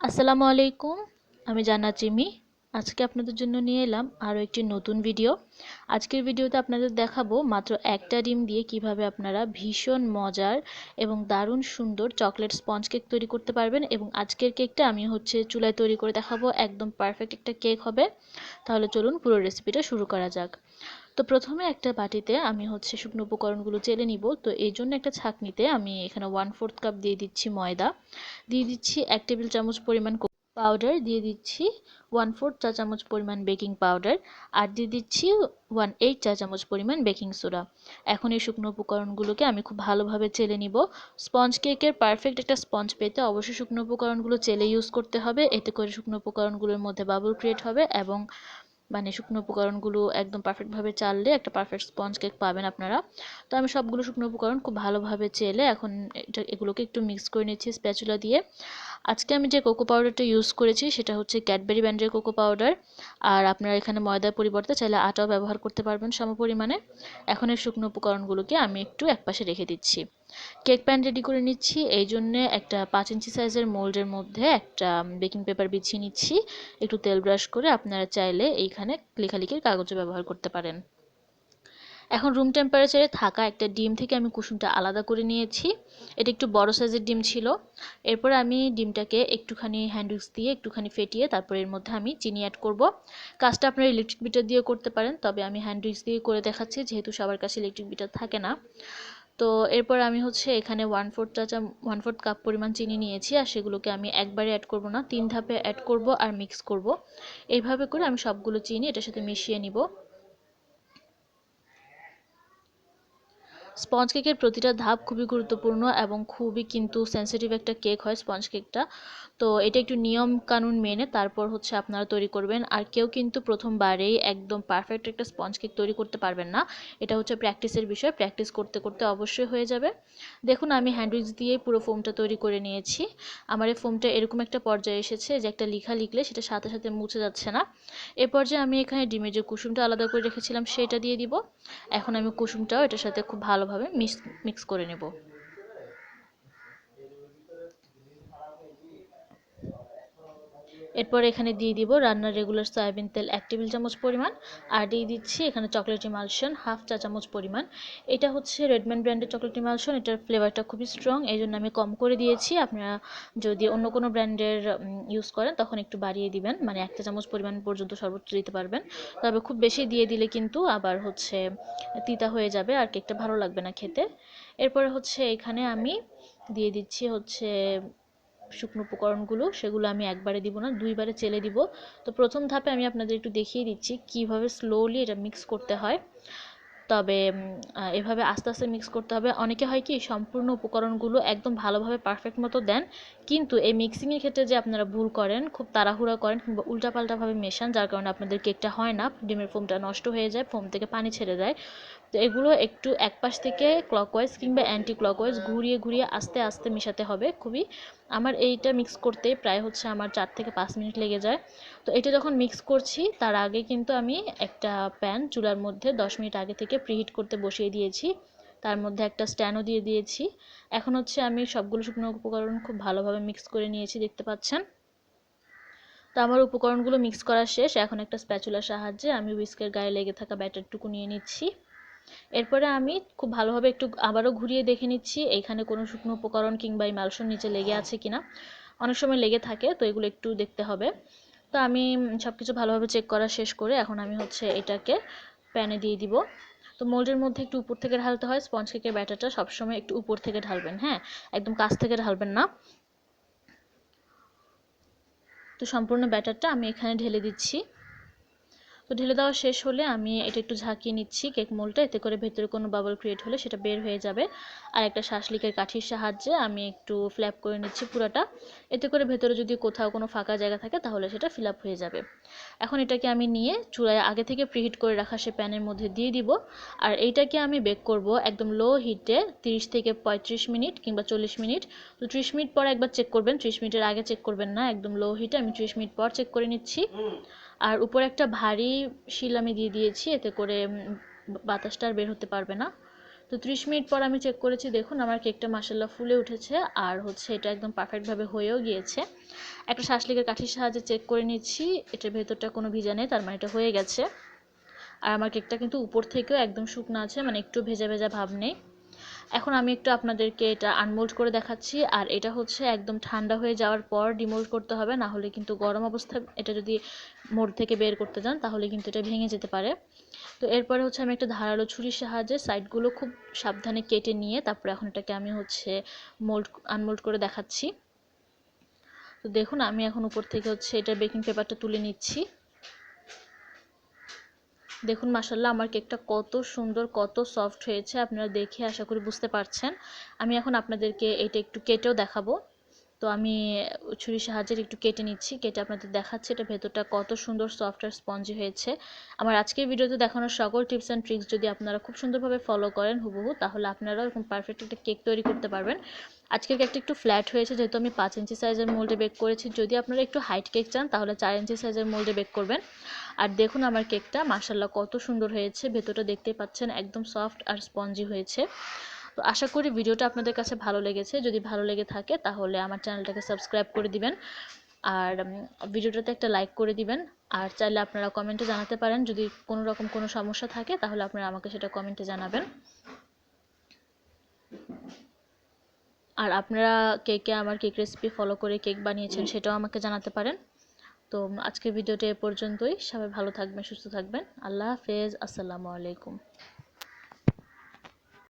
আসসালামু আলাইকুম, আমি জানা চিমি আজকে আপনাদের জন্য নিয়ে এলাম আরও একটি নতুন ভিডিও। আজকের ভিডিওতে আপনাদের দেখাবো মাত্র একটা ডিম দিয়ে কীভাবে আপনারা ভীষণ মজার এবং দারুণ সুন্দর চকলেট স্পঞ্জ কেক তৈরি করতে পারবেন এবং আজকের কেকটা আমি হচ্ছে চুলায় তৈরি করে দেখাবো, একদম পারফেক্ট একটা কেক হবে। তাহলে চলুন পুরো রেসিপিটা শুরু করা যাক। তো প্রথমে একটা বাটিতে আমি হচ্ছে শুকনো উপকরণগুলো চেলে নিব। তো এই জন্য একটা ছাঁকনিতে আমি এখানে ওয়ান ফোর্থ কাপ দিয়ে দিচ্ছি ময়দা। দিয়ে দিচ্ছি এক টেবিল চামচ পরিমাণ পাউডার দিয়ে দিচ্ছি ওয়ান ফোর্থ চা চামচ পরিমাণ বেকিং পাউডার আর দিয়ে দিচ্ছি ওয়ান এইট চা চামচ পরিমাণ বেকিং সোডা এখন এই শুকনো উপকরণগুলোকে আমি খুব ভালোভাবে চেলে নিব। স্পঞ্জ কেকের পারফেক্ট একটা স্পঞ্জ পেতে অবশ্যই শুকনো উপকরণগুলো চেলে ইউজ করতে হবে। এতে করে শুকনো উপকরণগুলোর মধ্যে বাবল ক্রিয়েট হবে এবং মানে শুকনো উপকরণগুলো একদম পারফেক্টভাবে চাললে একটা পারফেক্ট স্পঞ্জ কেক পাবেন আপনারা। তো আমি সবগুলো শুকনো উপকরণ খুব ভালোভাবে চেলে এখন এটা, এগুলোকে একটু মিক্স করে নিচ্ছি স্প্যাচুলা দিয়ে। আজকে আমি যে কোকো পাউডারটা ইউজ করেছি সেটা হচ্ছে ক্যাডবেরি ব্যান্ডের কোকো পাউডার আর আপনারা এখানে ময়দার পরিবর্তে চাইলে আটাও ব্যবহার করতে পারবেন সম পরিমাণে এখন এই শুকনো উপকরণগুলোকে আমি একটু একপাশে রেখে দিচ্ছি। কেক প্যান রেডি করে নিচ্ছি। এই জন্যে একটা পাঁচ ইঞ্চি সাইজের মোল্ডের মধ্যে একটা বেকিং পেপার বিছিয়ে নিচ্ছি। একটু তেল ব্রাশ করে আপনারা চাইলে এইখানে লেখালেখির কাগজও ব্যবহার করতে পারেন। এখন রুম টেম্পারেচারে থাকা একটা ডিম থেকে আমি কুসুমটা আলাদা করে নিয়েছি। এটা একটু বড় সাইজের ডিম ছিল। এরপর আমি ডিমটাকে একটুখানি হ্যান্ড দিয়ে একটুখানি ফেটিয়ে তারপর এর মধ্যে আমি চিনি অ্যাড করব। কাজটা আপনারা ইলেকট্রিক বিটার দিয়ে করতে পারেন, তবে আমি হ্যান্ড দিয়ে করে দেখাচ্ছি, যেহেতু সবার কাছে ইলেকট্রিক বিটার থাকে না। তো এরপর আমি হচ্ছে এখানে ওয়ান ফোর্থ চা ওয়ান ফোর্থ কাপ পরিমাণ চিনি নিয়েছি আর সেগুলোকে আমি একবারে অ্যাড করব না, তিন ধাপে অ্যাড করব আর মিক্স করব। এইভাবে করে আমি সবগুলো চিনি এটার সাথে মিশিয়ে নিব। স্পঞ্জ কেকের প্রতিটা ধাপ খুবই গুরুত্বপূর্ণ এবং খুবই কিন্তু সেন্সিটিভ একটা কেক হয় স্পঞ্জ কেকটা। তো এটা একটু নিয়ম কানুন মেনে তারপর হচ্ছে আপনারা তৈরি করবেন। আর কেউ কিন্তু প্রথমবারেই একদম পারফেক্ট একটা স্পঞ্জ কেক তৈরি করতে পারবেন না। এটা হচ্ছে প্র্যাকটিসের বিষয়। প্র্যাকটিস করতে করতে অবশ্যই হয়ে যাবে। দেখুন, আমি হ্যান্ডউইচ দিয়ে পুরো ফোমটা তৈরি করে নিয়েছি। আমার এই ফোমটা এরকম একটা পর্যায়ে এসেছে যে একটা লিখা লিখলে সেটা সাথে সাথে মুছে যাচ্ছে না। এ পর্যায়ে আমি এখানে ডিমের যে কুসুমটা আলাদা করে রেখেছিলাম, সেটা দিয়ে দিব। এখন আমি কুসুমটাও এটার সাথে খুব ভালোভাবে মিক্স মিক্স করে নেব। এরপর এখানে দিয়ে দিব রান্নার রেগুলার সয়াবিন তেল এক টেবিল চামচ পরিমাণ, আর দিয়ে দিচ্ছি এখানে চকলেট ইমালশন হাফ চা চামচ পরিমাণ। এটা হচ্ছে রেডম্যান ব্র্যান্ডের চকলেট ইমালশন এটার ফ্লেভারটা খুবই স্ট্রং এই জন্য আমি কম করে দিয়েছি। আপনারা যদি অন্য কোনো ব্র্যান্ডের ইউজ করেন, তখন একটু বাড়িয়ে দিবেন মানে একটা চামচ পরিমাণ পর্যন্ত সর্বোচ্চ দিতে পারবেন। তবে খুব বেশি দিয়ে দিলে কিন্তু আবার হচ্ছে তিতা হয়ে যাবে, আর কেকটা ভালো লাগবে না খেতে। এরপরে হচ্ছে এখানে আমি দিয়ে দিচ্ছি হচ্ছে শুকনো উপকরণগুলো, সেগুলো আমি একবারে দিব না, দুইবারে চেলে দিব। তো প্রথম ধাপে আমি আপনাদের একটু দেখিয়ে দিচ্ছি কীভাবে স্লোলি এটা মিক্স করতে হয়। তবে এভাবে আস্তে আস্তে মিক্স করতে হবে। অনেকে হয় কি, সম্পূর্ণ উপকরণগুলো একদম ভালোভাবে পারফেক্ট মতো দেন, কিন্তু এই মিক্সিংয়ের ক্ষেত্রে যে আপনারা ভুল করেন, খুব তাড়াহুড়া করেন কিংবা উল্টাপাল্টাভাবে মেশান, যার কারণে আপনাদের কেকটা হয় না, ডিমের ফোমটা নষ্ট হয়ে যায় ফোম থেকে পানি ছেড়ে দেয়। তো এগুলো একটু এক পাশ থেকে ক্লকওয়াইজ কিংবা অ্যান্টি ক্লকওয়াইজ ঘুরিয়ে ঘুরিয়ে আস্তে আস্তে মেশাতে হবে খুবই। আমার এইটা মিক্স করতে প্রায় হচ্ছে আমার চার থেকে পাঁচ মিনিট লেগে যায়। তো এটা যখন মিক্স করছি, তার আগে কিন্তু আমি একটা প্যান চুলার মধ্যে দশ মিনিট আগে থেকে প্রিহিট করতে বসিয়ে দিয়েছি। তার মধ্যে একটা স্ট্যান্ডও দিয়ে দিয়েছি। এখন হচ্ছে আমি সবগুলো শুকনো উপকরণ খুব ভালোভাবে মিক্স করে নিয়েছি, দেখতে পাচ্ছেন? তো আমার উপকরণগুলো মিক্স করা শেষ। এখন একটা স্প্যাচুলার সাহায্যে আমি উইস্কের গায়ে লেগে থাকা ব্যাটারটুকু নিয়ে নিচ্ছি। এরপরে আমি খুব ভালোভাবে একটু আবারও ঘুরিয়ে দেখে নিচ্ছি, এইখানে কোনো শুকনো উপকরণ কিংবা এই মালসন নিচে লেগে আছে কিনা। অনেক সময় লেগে থাকে, তো এগুলো একটু দেখতে হবে। তো আমি সব কিছু ভালোভাবে চেক করা শেষ করে এখন আমি হচ্ছে এটাকে প্যানে দিয়ে দিব। তো মোল্ডের মধ্যে একটু উপর থেকে ঢালতে হয় স্পঞ্জ কেকের ব্যাটারটা সবসময় একটু উপর থেকে ঢালবেন হ্যাঁ? একদম কাছ থেকে ঢালবেন না। তো সম্পূর্ণ ব্যাটারটা আমি এখানে ঢেলে দিচ্ছি। তো ঢেলে দেওয়া শেষ হলে আমি এটা একটু ঝাঁকিয়ে নিচ্ছি কেক মোলটা এতে করে ভেতরে কোনো বাবল ক্রিয়েট হলে সেটা বের হয়ে যাবে। আর একটা শাসলিকের কাঠির সাহায্যে আমি একটু ফ্ল্যাপ করে নিচ্ছি পুরাটা। এতে করে ভেতরে যদি কোথাও কোনো ফাঁকা জায়গা থাকে তাহলে সেটা ফিল আপ হয়ে যাবে। এখন এটাকে আমি নিয়ে চুলায় আগে থেকে প্রিহিট করে রাখা সে প্যানের মধ্যে দিয়ে দিব। আর এইটাকে আমি বেক করব একদম লো হিটে 30 থেকে পঁয়ত্রিশ মিনিট কিংবা চল্লিশ মিনিট। তো ত্রিশ মিনিট পর একবার চেক করবেন, ত্রিশ মিনিটের আগে চেক করবেন না, একদম লো হিটে আমি ত্রিশ মিনিট পর চেক করে নিচ্ছি। আর উপরে একটা ভারী শিল আমি দিয়ে দিয়েছি, এতে করে বাতাসটা আর বের হতে পারবে না। তো ত্রিশ মিনিট পর আমি চেক করেছি, দেখুন আমার কেকটা মাসাল্লাহ ফুলে উঠেছে আর হচ্ছে এটা একদম পারফেক্টভাবে হয়েও গিয়েছে। একটা শাসলিকের কাঠির সাহায্যে চেক করে নিচ্ছি, এটার ভেতরটা কোনো ভিজা নেই, তার মানে এটা হয়ে গেছে। আর আমার কেকটা কিন্তু উপর থেকেও একদম শুকনো আছে মানে একটু ভেজা ভেজা ভাব নেই। এখন আমি একটু আপনাদেরকে এটা আনমোল্ড করে দেখাচ্ছি, আর এটা হচ্ছে একদম ঠান্ডা হয়ে যাওয়ার পর ডিমোল্ড করতে হবে না হলে কিন্তু গরম অবস্থায় এটা যদি মোড় থেকে বের করতে যান, তাহলে কিন্তু এটা ভেঙে যেতে পারে। তো এরপরে হচ্ছে আমি একটা ধারালো ছুরির সাহায্যে সাইডগুলো খুব সাবধানে কেটে নিয়ে তারপরে এখন এটাকে আমি হচ্ছে মোল্ড আনমোল্ড করে দেখাচ্ছি। তো দেখুন, আমি এখন উপর থেকে হচ্ছে এটা বেকিং পেপারটা তুলে নিচ্ছি। দেখুন মাসাল্লাহ আমার কেকটা কত সুন্দর, কত সফট হয়েছে। আপনারা দেখে আশা করি বুঝতে পারছেন। আমি এখন আপনাদেরকে এটা একটু কেটেও দেখাবো। তো আমি ছুরির সাহায্যে একটু কেটে নিচ্ছি, কেটে আপনাদের দেখাচ্ছি এটা ভেতরটা কত সুন্দর সফট আর স্পঞ্জি হয়েছে। আমার আজকের ভিডিওতে দেখানোর সকল টিপস অ্যান্ড ট্রিক্স যদি আপনারা খুব সুন্দরভাবে ফলো করেন হুবহু, তাহলে আপনারাও এরকম পারফেক্ট একটা কেক তৈরি করতে পারবেন। আজকের কেকটা একটু ফ্ল্যাট হয়েছে, যেহেতু আমি পাঁচ ইঞ্চি সাইজের মোল্ডে বেক করেছি। যদি আপনারা একটু হাইট কেক চান, তাহলে চার ইঞ্চি সাইজের মোল্ডে বেক করবেন। আর দেখুন আমার কেকটা মার্শাল্লাহ কত সুন্দর হয়েছে। ভেতরটা দেখতেই পাচ্ছেন, একদম সফট আর স্পঞ্জি হয়েছে। তো আশা করি ভিডিওটা আপনাদের কাছে ভালো লেগেছে। যদি ভালো লেগে থাকে তাহলে আমার চ্যানেলটাকে সাবস্ক্রাইব করে দিবেন। আর ভিডিওটাতে একটা লাইক করে দিবেন। আর চাইলে আপনারা কমেন্টে জানাতে পারেন। যদি কোনো রকম কোনো সমস্যা থাকে তাহলে আপনারা আমাকে সেটা কমেন্টে জানাবেন। আর আপনারা কে কে আমার কেক রেসিপি ফলো করে কেক বানিয়েছেন সেটাও আমাকে জানাতে পারেন। তো আজকের ভিডিওটা এ পর্যন্তই। সবাই ভালো থাকবেন সুস্থ থাকবেন। আল্লাহ হাফেজ। আসসালামু আলাইকুম।